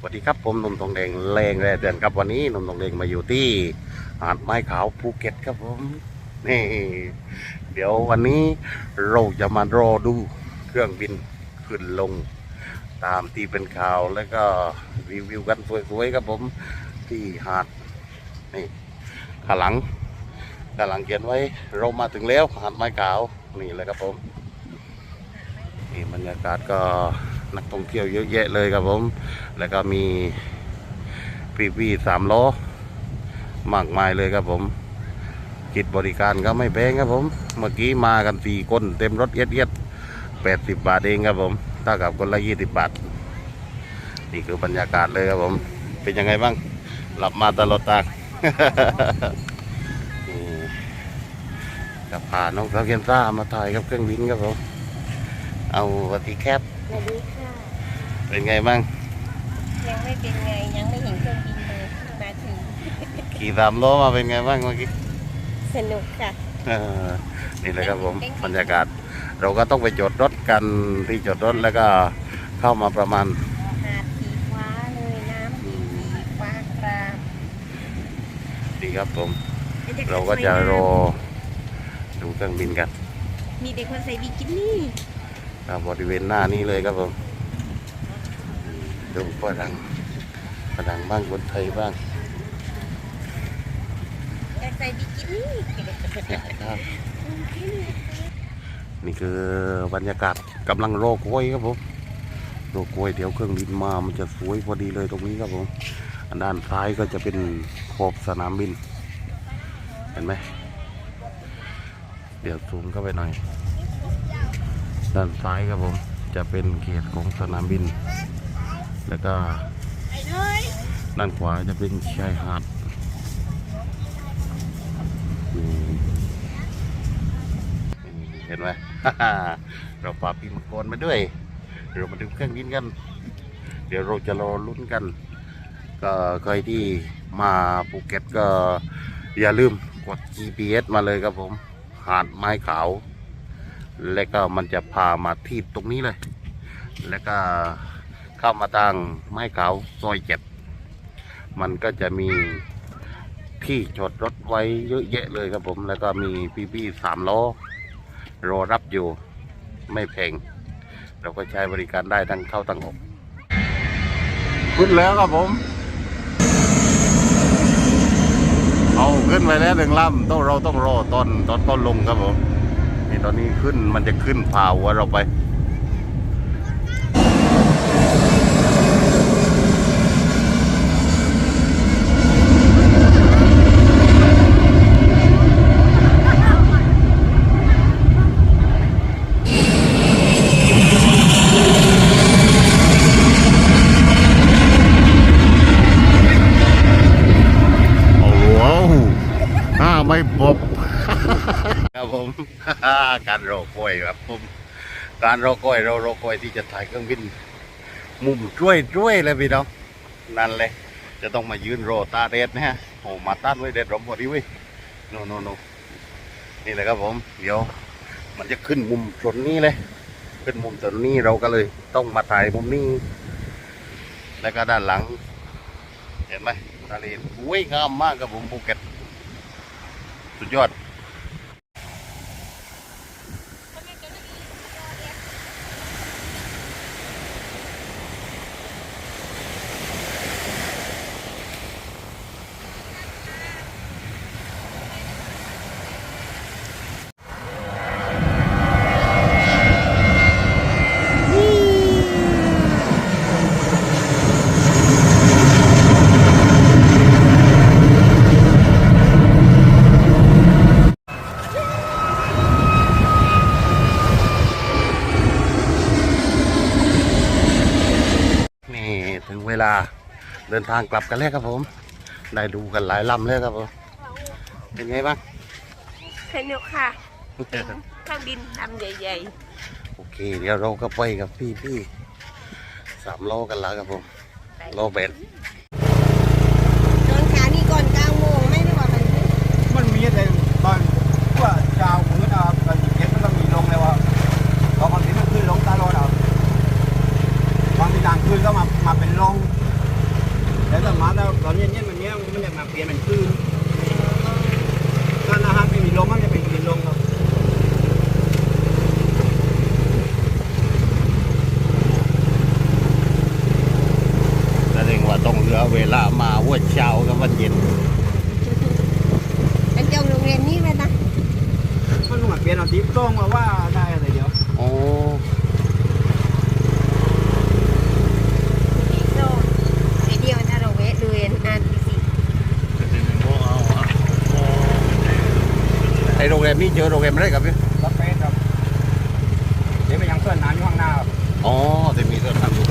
สวัสดีครับผมนุ่มทองแดงแรงแร่เดือนครับวันนี้นุ่มทองแดงมาอยู่ที่หาดไม้ขาวภูเก็ตครับผมนี่เดี๋ยววันนี้เราจะมารอดูเครื่องบินขึ้นลง ตามที่เป็นข่าวแล้วก็รีวิวกันสวยๆครับผมที่หาดนี่ข้างหลังข้างหลังเขียนไว้เรามาถึงแล้วหาดไม้ขาวนี่เลยครับผมนี่บรรยากาศก็ นักท่องเที่ยวเยอะแยะเลยครับผม แล้วก็มีปีปีสามล้อมากมายเลยครับผมคิดบริการก็ไม่แพงครับผม เมื่อกี้มากันสี่คนเต็มรถเอียดเอียดแปดสิบบาทเองครับผมเท่ากับคนละยี่สิบบาท นี่คือบรรยากาศเลยครับผม เป็นยังไงบ้าง หลับมาตลอดตากกับพาน้องสาวเกียนซ่ามาถ่ายกับเครื่องบินครับผม เอาวัสดีแคป สวัสดีค่ะเป็นไงบ้าง ยังไม่เป็นไงยังไม่เห็นเครื่องบินเลยเพิ่งมาถึง ขี่สามล้อมาเป็นไงบ้างเมื่อกี้สนุกค่ะ เออนี่เลยครับผมบรรยากาศ เราก็ต้องไปจอดรถกันที่จอดรถแล้วก็เข้ามาประมาณหาดสีฟ้าเลยน้ำสีฟ้าครามดีครับผม เราก็จะรอดูเครื่องบินกัน มีเด็กคนใส่บิกินี่ ตามบริเวณหน้านี้เลยครับผมดูฝรั่งฝรั่งบ้างคนไทยบ้างเด็กใส่บิกินี่ครับนี่คือบรรยากาศกำลังรอกล้วยครับผมรอกล้วยเดี๋ยวเครื่องบินมามันจะสวยพอดีเลยตรงนี้ครับผมอันด้านซ้ายก็จะเป็นขอบสนามบิน เห็นไหม เดี๋ยวซูมเข้าไปหน่อย ด้านซ้ายครับผมจะเป็นเขตของสนามบิน แล้วก็ด้านขวาจะเป็นชายหาดเห็นไหมเราปาปีมังกรมาด้วย เรามาดูเครื่องบินกัน เดี๋ยวเราจะรอลุ้นกัน ก็ใครที่มาภูเก็ตก็อย่าลืมกด GPS มาเลยครับผม หาดไม้ขาว แล้วก็มันจะพามาที่ตรงนี้เลย แล้วก็เข้ามาทางไม้ขาวซอยเจ็ดมันก็จะมีที่จอดรถไว้เยอะแยะเลยครับผม แล้วก็มีพี่ๆสามล้อรอรับอยู่ไม่แพงเราก็ใช้บริการได้ทั้งเข้าทั้งออกขึ้นแล้วครับผม เอาขึ้นไปแล้วหนึ่งลำต้องเราต้องรอตอนตอนต้นลงครับผม นี่ตอนนี้ขึ้นมันจะขึ้นผ่าหัวเราไปโอ้โหห้าไม่ปบครับ ผม การรอคอยครับผม การรอคอยเรารอคอยที่จะถ่ายเครื่องบิน มุมช่วยช่วยเลยพี่น้องนั่นเลยจะต้องมายืนรอตาเด็ดนะฮะโอ้มาต้านไว้เด็ดรมพอดีเว้ยโนโนโนนี่แหละครับผม เดี๋ยว มันจะขึ้นมุมส่วนนี้เลย ขึ้นมุมส่วนนี้เราก็เลย ต้องมาถ่ายมุมนี้ แล้วก็ด้านหลัง เห็นไหมทะเลสวยงามมากครับผมภูเก็ตสุดยอด นี่ถึง เวลาเดินทางกลับกันแล้วครับผม ได้ดูกันหลายลำเลยครับผม เป็นไงบ้างสนุกค่ะเครื่องบินลำใหญ่โอเค เดี๋ยวเราก็ไปกับพี่พี่สามล้อกันแล้วครับผมๆล้อเบน แต่ตอนเย็นๆมันเนี้ยมันจะมาเปลี่ยนเป็นคลื่นถ้าหน้าฮัทไม่มีลมมันจะเป็นกลิ่นลมครับแสดงว่าต้องเหลือเวลามาว่าเช้ากับวันเย็นเป็นจงโรงเรียนนี้ไหมนะมันต้องมเปลี่ยนเอาทิพย์ต้องมาว่าได้ ไอโรงแรมนี่เจอโรงแรมอะไรครับพี่รับเฟนครับเดี๋ยวไปยังเพื่อนน้ำอยู่ข้างหน้าครัอ๋อจะมีเพื่อนน้ำอยู่